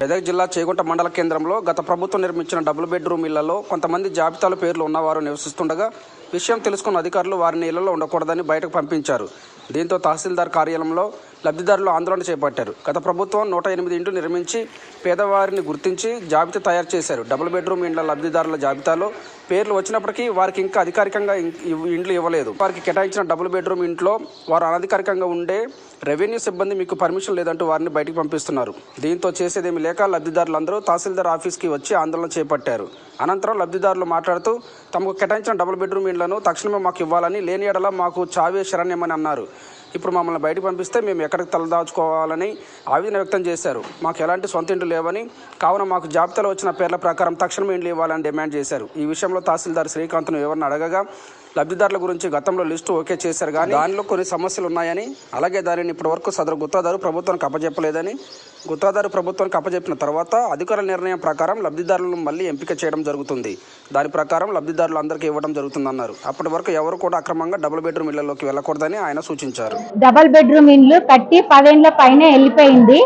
మెదక్ జిల్లా చేగుంట మండల కేంద్రంలో గత ప్రభుత్వం నిర్మించిన డబుల్ బెడ్రూమ్ ఇళ్ళలో కొంతమంది జాబితాలో పేర్లు ఉన్నవారు నివసిస్తుండగా విషయం తెలుసుకున్న అధికారులు వారిని ఇళ్ళలో ఉండకూడదని బయటకు పంపించారు. దీంతో తహసీల్దార్ కార్యాలయంలో లబ్ధిదారులు ఆందోళన చేపట్టారు. గత ప్రభుత్వం నూట ఎనిమిది ఇండ్లు నిర్మించి పేదవారిని గుర్తించి జాబితా తయారు చేశారు. డబుల్ బెడ్రూమ్ ఇండ్ల లబ్ధిదారుల జాబితాలో పేర్లు వచ్చినప్పటికీ వారికి ఇంకా అధికారికంగా ఇండ్లు ఇవ్వలేదు. వారికి కేటాయించిన డబుల్ బెడ్రూమ్ ఇంట్లో వారు అనధికారికంగా ఉండే రెవెన్యూ సిబ్బంది మీకు పర్మిషన్ లేదంటూ వారిని బయటికి పంపిస్తున్నారు. దీంతో చేసేదేమి లేక లబ్ధిదారులందరూ తహసీల్దార్ ఆఫీస్కి వచ్చి ఆందోళన చేపట్టారు. అనంతరం లబ్ధిదారులు మాట్లాడుతూ తమకు కేటాయించిన డబుల్ బెడ్రూమ్ ఇండ్లను తక్షణమే మాకు ఇవ్వాలని లేని ఎడల మాకు చావే శరణ్యమని అన్నారు. ఇప్పుడు మమ్మల్ని బయటకు పంపిస్తే మేము ఎక్కడికి తలదాచుకోవాలని ఆవేదన వ్యక్తం చేశారు. మాకు ఎలాంటి సొంత ఇండ్లు లేవని కావున మాకు జాబితాలో వచ్చిన పేర్ల ప్రకారం తక్షణం ఇండ్లు ఇవ్వాలని డిమాండ్ చేశారు. ఈ విషయంలో తహసీల్దార్ శ్రీకాంత్ను ఎవరిని అడగగా లబ్ధిదారుల గురించి గతంలో లిస్టు ఓకే చేశారు కానీ దానిలో కొన్ని సమస్యలు ఉన్నాయని అలాగే దానిని ఇప్పటివరకు సదరు గుత్తాదారు ప్రభుత్వానికి అప్పజెప్పలేదని గుత్తాదారు ప్రభుత్వానికి అప్పజెప్పిన తర్వాత అధికారుల నిర్ణయం ప్రకారం లబ్ధిదారులను మళ్ళీ ఎంపిక చేయడం జరుగుతుంది. దాని ప్రకారం లబ్ధిదారులు అందరికీ ఇవ్వడం జరుగుతుందన్నారు. అప్పటి వరకు ఎవరు కూడా అక్రమంగా డబుల్ బెడ్రూమ్ ఇళ్ళలోకి వెళ్ళకూడదని ఆయన సూచించారు. డబల్ బెడ్రూమ్ ఇండ్లు కట్టి పదేళ్ళ పైన వెళ్ళిపోయింది.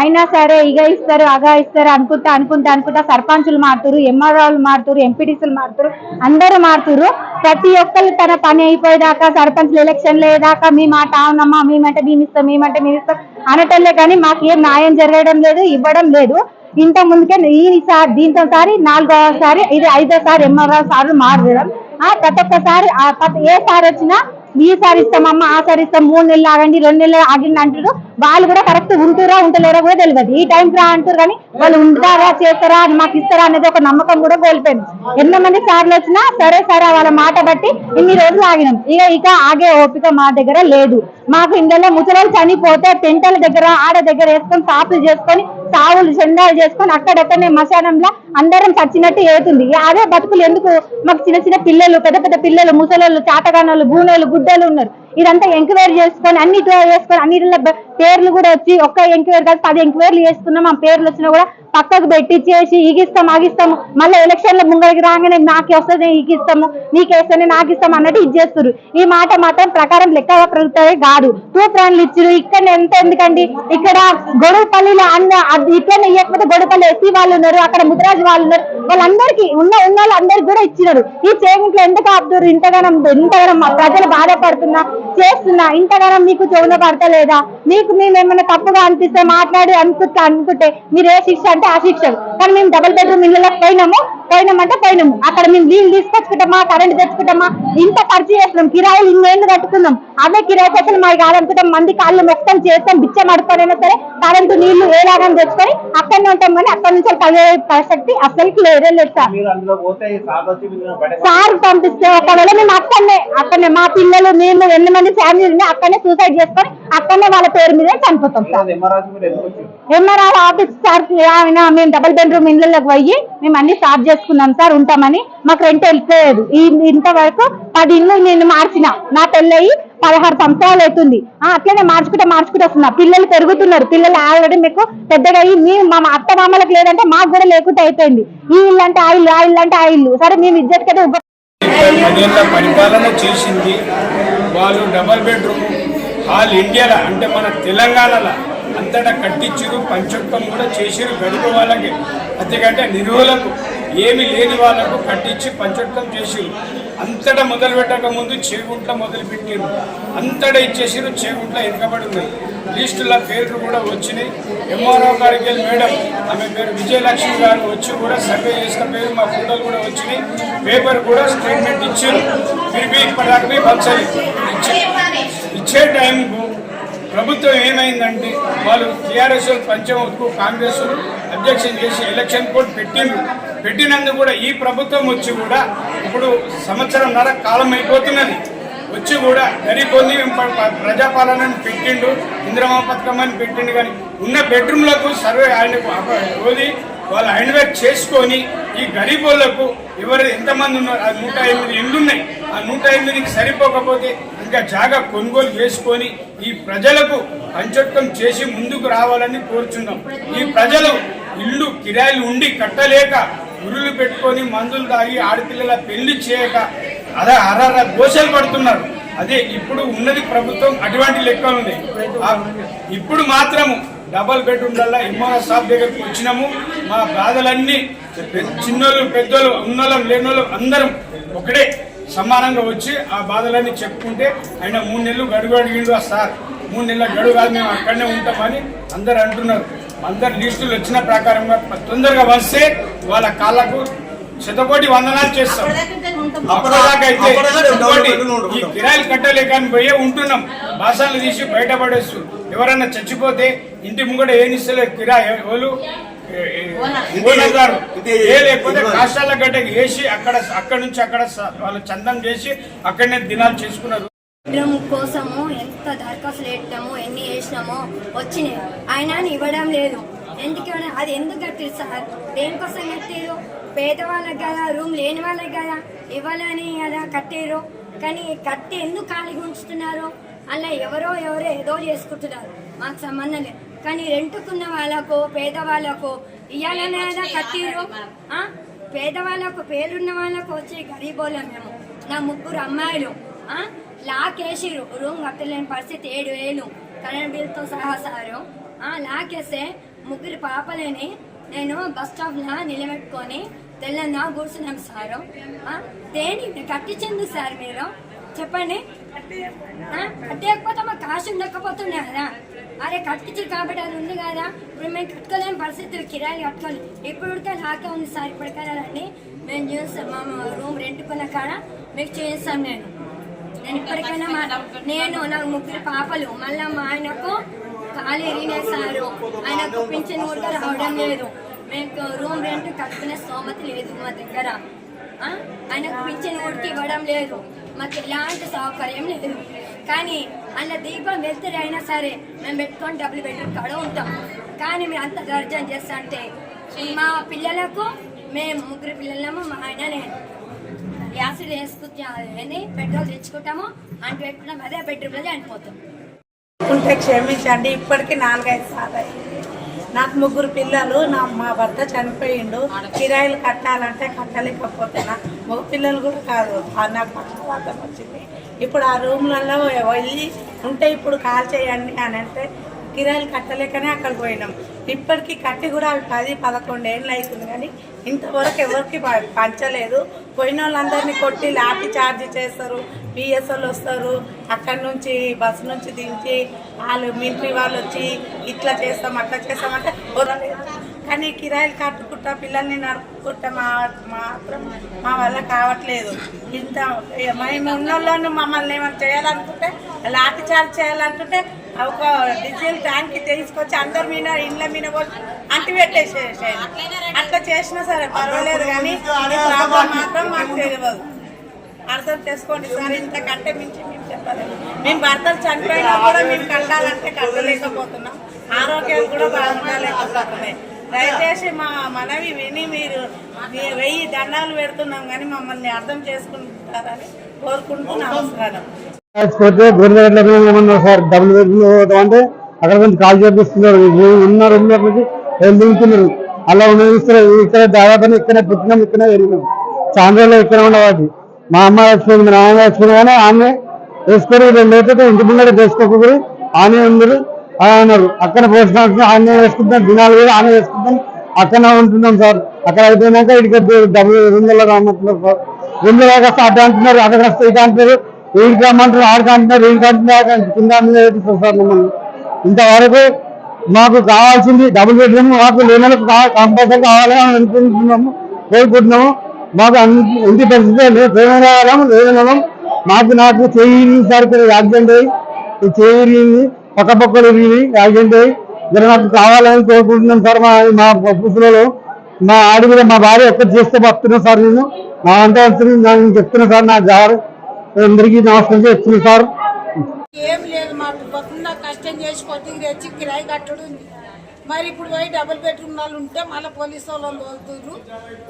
అయినా సరే ఇగ ఇస్తారు అగా ఇస్తారు అనుకుంటా అనుకుంటా అనుకుంటా సర్పంచులు మారుతురు ఎంఆర్ఓలు మారుతురు ఎంపీటీసీలు మారుతురు అందరూ మారుతురు. ప్రతి ఒక్కరు తన పని అయిపోయేదాకా సర్పంచ్లు ఎలక్షన్లు అయ్యేదాకా మీ మాట అవునమ్మా మేమంటే మేము ఇస్తాం మేమంటే మేము ఇస్తాం అనటంలే కానీ మాకు ఏం న్యాయం జరగడం లేదు ఇవ్వడం లేదు. ఇంత ముందుకే ఈసారి దీంతో సారి నాలుగోసారి ఇది ఐదోసారి ఎంఆర్ఓ సార్లు మారడం. ఆ ప్రతి ఒక్కసారి ఏ సారి వచ్చినా ఈ సారి ఇస్తామమ్మ ఆ సారి ఇస్తాం మూడు నెలలు ఆగండి రెండు నెలలు ఆగండి అంటారు వాళ్ళు కూడా కరెక్ట్ ఉంటురా ఉంటలేరా కూడా తెలియదు ఈ టైంకి రా అంటారు కానీ వాళ్ళు ఉంటారా చేస్తారా అని మాకు ఇస్తారా అనేది ఒక నమ్మకం కూడా కోల్పోయింది. ఎన్నో మంది సార్లు వచ్చినా సరే సరే వాళ్ళ మాట బట్టి ఇన్ని రోజులు ఆగినాం. ఇక ఇక ఆగే ఓపిక మా దగ్గర లేదు. మాకు ఇందులో ముసలాలు చనిపోతే టెంటల దగ్గర ఆడ దగ్గర వేసుకొని సాపులు చేసుకొని తావులు చెండాలు చేసుకొని అక్కడక్కడనే మశానంలో అందరం చచ్చినట్టు ఏతుంది అదే బతుకులు ఎందుకు? మాకు చిన్న చిన్న పిల్లలు పెద్ద పెద్ద పిల్లలు ముసలోళ్ళు చాటగానోళ్ళు గూనోళ్ళు గుడ్డలు ఉన్నారు. ఇదంతా ఎంక్వైరీ చేసుకొని అన్ని చేసుకొని అన్నిటిలో పేర్లు కూడా వచ్చి ఒక్క ఎంక్వైరీ కాదు పది ఎంక్వైరీలు చేసుకున్నాం ఆ పేర్లు వచ్చినా కూడా పక్కకు పెట్టి చేసి ఈగిస్తాం ఆగిస్తాము మళ్ళీ ఎలక్షన్ల ముంగడికి రాగానే నాకు వస్తుంది ఈగిస్తాము నీకు నాకు ఇస్తాం అన్నట్టు ఇది చేస్తారు ఈ మాట మాత్రం ప్రకారం లెక్క ప్రభుత్వమే కాదు. తూప్రాన్లు ఇచ్చారు ఇక్కడ ఎంత ఎందుకండి? ఇక్కడ గొడవపల్లిలో అన్న ఇక్కడ ఇట్లనే ఇవ్వకపోతే గొడవపల్లి ఎస్సీ వాళ్ళు ఉన్నారు అక్కడ ముద్రాజు వాళ్ళు ఉన్నారు. వాళ్ళందరికీ ఉన్న ఉన్న వాళ్ళందరికి కూడా ఇచ్చినారు ఈ చేయింట్లో ఎందుకు ఆపుతారు ఇంతగానం ఇంతగానం మా ప్రజలు బాధపడుతున్నా చేస్తున్నా ఇంతగానం మీకు చెవున పడతలేదా మీకు మేము ఏమైనా తప్పుగా అనిపిస్తే మాట్లాడి అనుకుంటా అనుకుంటే మీరు ఏ శిక్ష అంటే ఆ శిక్ష. కానీ మేము డబుల్ బెడ్రూమ్ ఇళ్ళకి పోయినాము పోయినామంటే పోయినాము. అక్కడ మేము నీళ్ళు తీసుకొచ్చుకుంటామా కరెంట్ తెచ్చుకుంటామా? ఇంత ఖర్చు చేస్తున్నాం. కిరాయిలు ఇన్నేళ్ళు కట్టుకున్నాం. అదే కిరాయి పైసలు మాకు కాదనుకుంటాం మంది కాళ్ళు మొత్తం చేస్తాం. బిచ్చం అడుకోనైనా సరే కరెంటు నీళ్ళు ఏలాగా తెచ్చుకొని అక్కడనే ఉంటాం కానీ అక్కడి నుంచి కలిగే ప్రసక్తి అసలుకి లేదే. లేదు సార్. సార్ పంపిస్తే ఒకవేళ మేము అక్కడనే అక్కడనే మా పిల్లలు మేము ఎన్ని మంది ఫ్యామిలీ అక్కడనే సూసైడ్ చేసుకొని అక్కడనే వాళ్ళ పేరు మీదే చనిపోతాం సార్. ఎంఆర్ఆర్ ఆఫీస్ సార్ మేము డబుల్ బెడ్రూమ్ ఇళ్ళకి పోయి మేము అన్ని స్టార్ట్ చేసుకున్నాం సార్ ఉంటామని. మాకు రెంట్ వెళ్ళిపోయేది. ఈ ఇంతవరకు పది ఇల్లు నేను మార్చిన. నా పెళ్ళయి పదహారు సంవత్సరాలు అవుతుంది. ఆ, అట్లనే మార్చుకుంటే మార్చుకుంటే వస్తున్నా. పిల్లలు పెరుగుతున్నారు. పిల్లలు ఆల్రెడీ మీకు పెద్దగా అయ్యి మీ మా అత్త మామలకు లేదంటే మాకు కూడా లేకుండా అయిపోయింది. ఈ ఇల్లు అంటే ఆ ఇల్లు ఆ ఇల్లు అంటే ఆ ఇల్లు. సరే మేము ఇజ్జత్ ఉప పరిపాలన చేసింది వాళ్ళు డబల్ బెడ్రూమ్ ఆల్ ఇండియాలో అంటే మన తెలంగాణలో. అంతటా కట్టించారు పంచొక్కం కూడా చేసిరు గడుపు వాళ్ళకి. అంతేకంటే నిరువులకు ఏమి లేని వాళ్ళకు కట్టించి పంచొక్కం చేసిరు అంతటా మొదలు పెట్టక ముందు చేగుంట్ల మొదలు పెట్టారు అంతటా ఇచ్చేసిరు చేగుంట్ల ఎనకబడింది లిస్టుల పేర్లు కూడా వచ్చినాయి. ఎంఆర్ఓ గారికి వెళ్ళి మేడం ఆమె పేరు విజయలక్ష్మి గారు వచ్చి కూడా సర్వే చేసిన పేరు మా ఫోటోలు కూడా వచ్చినాయి. పేపర్ కూడా స్టేట్మెంట్ ఇచ్చారు. మీరు ఇప్పటిదాకా పంచాలి ఇచ్చే ఇచ్చే టైంకు ప్రభుత్వం ఏమైందంటే వాళ్ళు టీఆర్ఎస్ పంచమకు కాంగ్రెస్ అబ్జెక్షన్ చేసి ఎలక్షన్ కోడ్ పెట్టిండ్రు. పెట్టినందుకు కూడా ఈ ప్రభుత్వం వచ్చి కూడా ఇప్పుడు సంవత్సరంన్నర కాలం అయిపోతున్నది. వచ్చి కూడా గరీబొంది ప్రజాపాలనని పెట్టిండు ఇంద్రమా పథకం అని పెట్టిండు కానీ ఉన్న బెడ్రూమ్లకు సర్వే ఆయన రోజు వాళ్ళు ఐన్వేర్ చేసుకొని ఈ గరీబోళ్ళకు ఎవరు ఎంతమంది ఉన్నారు ఆ నూట ఎనిమిది ఇండ్లు ఉన్నాయి ఆ నూట ఎనిమిదికి సరిపోకపోతే ఇంకా జాగా కొనుగోలు చేసుకొని ఈ ప్రజలకు పంచత్వం చేసి ముందుకు రావాలని కోరుచున్నాం. ఈ ప్రజలు ఇల్లు కిరాయిలు ఉండి కట్టలేక గురులు పెట్టుకొని మందులు తాగి ఆడపిల్లల పెళ్ళి చేయక అదే అర్ర దోషలు పడుతున్నారు. అదే ఇప్పుడు ఉన్నది ప్రభుత్వం అటువంటి లెక్క ఉంది. ఇప్పుడు మాత్రము డబల్ బెడ్రూమ్లలో ఎంఆర్ఆర్ షాప్ దగ్గరికి వచ్చినాము. మా బాధలన్నీ చిన్నోళ్ళు పెద్దోళ్ళు ఉన్నోళ్ళం లేనోళ్ళం అందరం ఒకటే. సమానంగా వచ్చి ఆ బాధలన్నీ చెప్పుకుంటే ఆయన మూడు నెలలు గడువు అడిగిండు ఆ సార్. మూడు నెలల గడువు కాదు మేము అక్కడనే ఉంటామని అందరు అంటున్నారు. అందరు లిస్టులు వచ్చిన ప్రకారంగా తొందరగా వస్తే వాళ్ళ కాళ్ళకు శతకోటి వందనాలు చేస్తాం. అప్పటిదాకైతే ఈ కిరాయిలు కట్టలేక అని పోయే ఉంటున్నాం. బాసాలు తీసి బయటపడేస్తూ ఎవరైనా చచ్చిపోతే ఇంటి ముంగట ఏం ఇస్తలేదు కిరాయి ఏ లేకపోతే కాష్టాల గడ్డకి వేసి అక్కడ అక్కడ నుంచి అక్కడ వాళ్ళు చందం చేసి అక్కడనే దినాలు చేసుకున్నారు. కోసము ఎంత దరఖాస్తులు పెట్టినామో ఎన్ని వేసినామో వచ్చినాయి. ఆయన ఇవ్వడం లేదు. ఎందుకు ఇవ్వడం అది ఎందుకు కట్టిరు సార్? దేనికోసం కట్టిరు? పేదవాళ్ళకి కదా రూమ్ లేని వాళ్ళకి కదా ఇవ్వాలని కదా కట్టిరు. కానీ కట్టి ఎందుకు ఖాళీగా ఉంచుతున్నారు? అలా ఎవరో ఎవరో ఏదో చేసుకుంటున్నారు. మాకు సంబంధం లేదు. కానీ రెంటుకున్న వాళ్ళకు పేదవాళ్ళకు ఇవ్వాలనే ఆ? పేదవాళ్ళకు పేరున్న వాళ్ళకు వచ్చి గరీబోళ్ళం మేము. నా ముగ్గురు అమ్మాయిలు? లాకేసిరు రూమ్ కట్టలేని పరిస్థితి ఏడు వేలు. కరెంట్ బిల్తో సహా సారు. లాకేస్తే ముగ్గురు పాపలని నేను బస్ స్టాప్లో నిలబెట్టుకొని తెల్లన్నా కూర్చున్నాం సారు. దేని కట్టించింది సార్ మీరు? చెప్పండి. కట్టేయకపోతే మాకు కాశ ఉండకపోతుండే కదా అరే కట్టించి కాబట్టి అది ఉంది కదా. ఇప్పుడు మేము కట్టుకోలేని పరిస్థితి కిరాయి కట్టుకోవాలి ఇప్పుడు ఉడితే లాకే ఉంది సార్ ఇప్పటికైనా అండి మేము చూస్తాం మా రూమ్ రెంట్కున్న కాడ మీకు చేస్తాం నేను. నేను ఇప్పటికైనా మా నేను నాకు ముగ్గురు పాపలు మళ్ళీ మా ఆయనకు ఖాళీ ఎరిగినేసారు ఆయనకు పింఛన్ కూడా రావడం లేదు. మేము రూమ్ రెంట్ కట్టుకునే స్తోమత లేదు మా దగ్గర. ఆయనకు పింఛన్ ఉడికి ఇవ్వడం లేదు. మాకు ఎలాంటి సౌకర్యం లేదు. కానీ అలా దీపం వెళ్తే అయినా సరే మేము పెట్టుకొని డబ్బులు పెట్టుకుని కాడ ఉంటాం. కానీ మీరు అంత దర్జన చేస్తా అంటే మా పిల్లలకు మేము ముగ్గురు పిల్లలము మా ఆయన నేను యాసిడ్ వేసుకుని పెట్రోల్ తెచ్చుకుంటాము అంటే పెట్టుకుంటాం అదే బెడ్రూమ్లో చనిపోతాం ఉంటే క్షమించండి ఇప్పటికి నాలుగైదు సార్లు అయింది. నాకు ముగ్గురు పిల్లలు నా మా భర్త చనిపోయిండు. కిరాయిలు కట్టాలంటే కట్టలేకపోతున్నా. మగ పిల్లలు కూడా కాదు నాకు పక్షపాతం వచ్చింది. ఇప్పుడు ఆ రూమ్లలో వెళ్ళి ఉంటే ఇప్పుడు కాల్ చేయండి అని అంటే కిరాయిలు కట్టలేకనే అక్కడికి పోయినాం. ఇప్పటికీ కట్టి కూడా అవి పది పదకొండు ఏళ్ళు అవుతుంది కానీ ఇంతవరకు ఎవరికి పంచలేదు. పోయిన వాళ్ళందరినీ కొట్టి లాఠీ చార్జ్ చేస్తారు. పిఎస్ఎల్ వస్తారు. అక్కడి నుంచి బస్సు నుంచి దించి వాళ్ళు మిలిటరీ వాళ్ళు వచ్చి ఇట్లా చేస్తాం అట్లా చేస్తామంటే కానీ కిరాయిలు కట్టుకుంటా పిల్లల్ని నడుపుకుంటా మా మాత్రం మా వల్ల కావట్లేదు. ఇంత మేము ఉన్నోళ్ళను మమ్మల్ని ఏమైనా చేయాలనుకుంటే లాఠీ చార్జ్ చేయాలనుకుంటే ఒక డీజిల్ ట్యాంక్ తీసుకొచ్చి అందరి మీద ఇండ్ల మీద పోసి అంటి పెట్టేసేసాయి అట్లా చేసినా సరే పర్వాలేదు కానీ మాత్రం మాకు తెలియదు. అర్థం చేసుకోండి సార్ ఇంతకంటే మించి మేము చెప్పలేదు మేము భర్తలు చనిపోయినా కూడా మేము కట్టాలంటే కట్టలేకపోతున్నాం. ఆరోగ్యం కూడా బాగుండలేకపోతున్నాయి దయచేసి మా మనవి విని మీరు వెయ్యి దండాలు పెడుతున్నాం కానీ మమ్మల్ని అర్థం చేసుకుంటారని కోరుకుంటూ నమస్కారం పోతే గవర్నమెంట్ ఏమన్నా సార్ డబ్బులు అంటే అక్కడ నుంచి కాల్ చేపిస్తున్నారు. ఉన్న రూమ్ నుంచి అలా ఉండేస్తారు ఇక్కడ దాదాపు ఇక్కడ పుట్టినాం ఇక్కడ పెరిగినాం. చాంద్రలో ఇక్కడ ఉండవాటి మా అమ్మ వచ్చింది మా వచ్చింది కానీ ఆమె వేసుకొని రెండు లేకపోతే ఇంటి ముందర చేసుకోకపోయి ఆమె అందరు అలా అన్నారు అక్కడ పోస్ట్ ఆమె వేసుకుంటాం దినాలు కూడా ఆమె వేసుకుంటాం. అక్కడ ఉంటున్నాం సార్. అక్కడ అయిపోయినాక ఇక్కడికి డబ్బులు రెండు రామంటున్నారు సార్. రెండు వస్తే అటు అంటున్నారు అక్కడ వస్తే ఇటు అంటారు వీడికి రమ్మంటారు ఆడికి అంటున్నారు వీడికి అంటున్నారు. కింద మీద సార్ మమ్మల్ని. ఇంతవరకు మాకు కావాల్సింది డబుల్ బెడ్రూమ్ మాకు లేని కంపల్సరీ కావాలని అనుకుంటున్నాము కోరుకుంటున్నాము. మాకు అన్ని ఇంటి పరిస్థితి లేదు. ప్రేమ కావాలం మాకు నాకు చేయి సరికి యాక్సిడెంట్ అయ్యి. ఈ చేయి పక్క పక్కలు యాక్సిడెంట్ అయ్యి నాకు కావాలని కోరుకుంటున్నాం సార్ మా మా పుసులలో మా ఆడి మీద మా భార్య ఒక్కటి చేస్తే వస్తున్నాను సార్ నేను. నా అంతా నేను చెప్తున్నా సార్ నా గారు. అందరికీ నమస్కారం చెప్తున్నాను సార్. ఏం లేదు మాకు బకుండా కష్టం చేసి కొద్దిగా తెచ్చి కిరాయి కట్టడు మరి ఇప్పుడు పోయి డబుల్ బెడ్రూమ్ వాళ్ళు ఉంటే మళ్ళీ పోలీసు వాళ్ళు వదురు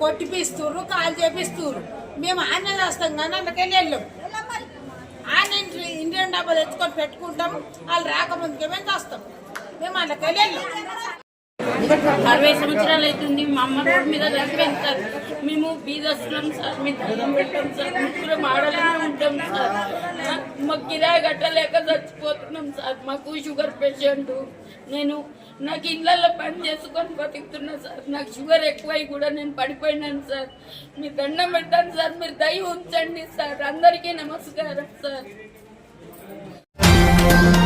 కొట్టిపిస్తున్నారు కాల్ చేపిస్తుర్రు. మేము ఆన్లైన్ చేస్తాం కానీ అందుకని వెళ్ళాం ఆన్లైన్ ఇండియన్ డబ్బులు ఎత్తుకొని పెట్టుకుంటాం వాళ్ళు రాకముందుకే మేము చేస్తాం మేము అందుకెళ్ళి వెళ్ళాం అరవై సంవత్సరాలు అవుతుంది మా అమ్మ రోడ్డు మీద చనిపోయింది సార్ మేము బీదస్తున్నాం సార్ మీ దండం పెట్టాం సార్ ముగ్గురం ఆడలేనే ఉంటాం సార్. మాకు కిరాయి కట్టలేక చచ్చిపోతున్నాం సార్. మాకు షుగర్ పేషెంట్. నేను నాకు ఇళ్ళల్లో పని చేసుకొని బతుకుతున్నా సార్. నాకు షుగర్ ఎక్కువై కూడా నేను పడిపోయినాను సార్. మీ దండం పెట్టాను సార్ మీరు దయ ఉంచండి సార్. అందరికీ నమస్కారం సార్. Thank you.